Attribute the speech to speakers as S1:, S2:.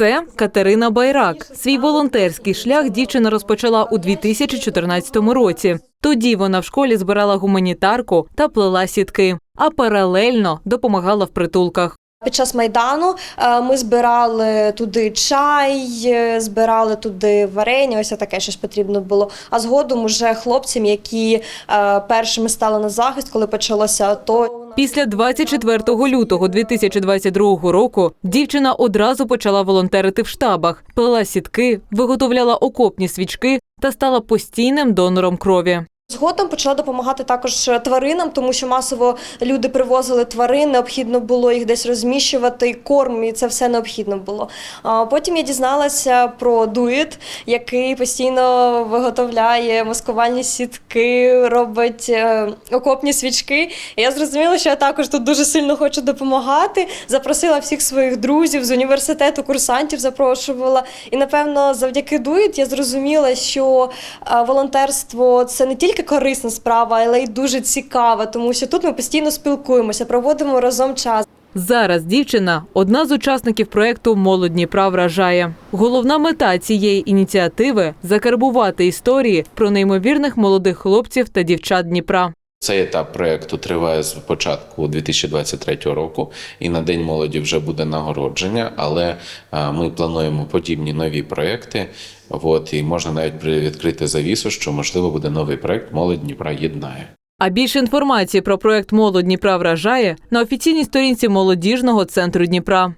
S1: Це Катерина Байрак. Свій волонтерський шлях дівчина розпочала у 2014 році. Тоді вона в школі збирала гуманітарку та плела сітки, а паралельно допомагала в притулках.
S2: Під час майдану е, ми збирали туди чай, е, збирали туди варення, ось таке щось потрібно було. А згодом уже хлопцям, які е, першими стали на захист, коли почалося АТО.
S1: Після 24 лютого 2022 року дівчина одразу почала волонтерити в штабах, плела сітки, виготовляла окопні свічки та стала постійним донором крові.
S2: Згодом почала допомагати також тваринам, тому що масово люди привозили тварин, необхідно було їх десь розміщувати, корм, і це все необхідно було. Потім я дізналася про дует, який постійно виготовляє маскувальні сітки, робить е, окопні свічки. І я зрозуміла, що я також тут дуже сильно хочу допомагати. Запросила всіх своїх друзів з університету, курсантів запрошувала. І напевно, завдяки дует я зрозуміла, що е, волонтерство це не тільки корисна справа, але й дуже цікава, тому що тут ми постійно спілкуємося, проводимо разом час.
S1: Зараз дівчина одна з учасників проекту Молодь Дніпра вражає. Головна мета цієї ініціативи закарбувати історії про неймовірних молодих хлопців та дівчат Дніпра.
S3: Цей етап проекту триває з початку 2023 року, і на День молоді вже буде нагородження. Але ми плануємо подібні нові проекти. От і можна навіть відкрити завісу, що можливо буде новий проект Молодь Дніпра єднає.
S1: А більше інформації про проект Молодь Дніпра вражає на офіційній сторінці молодіжного центру Дніпра.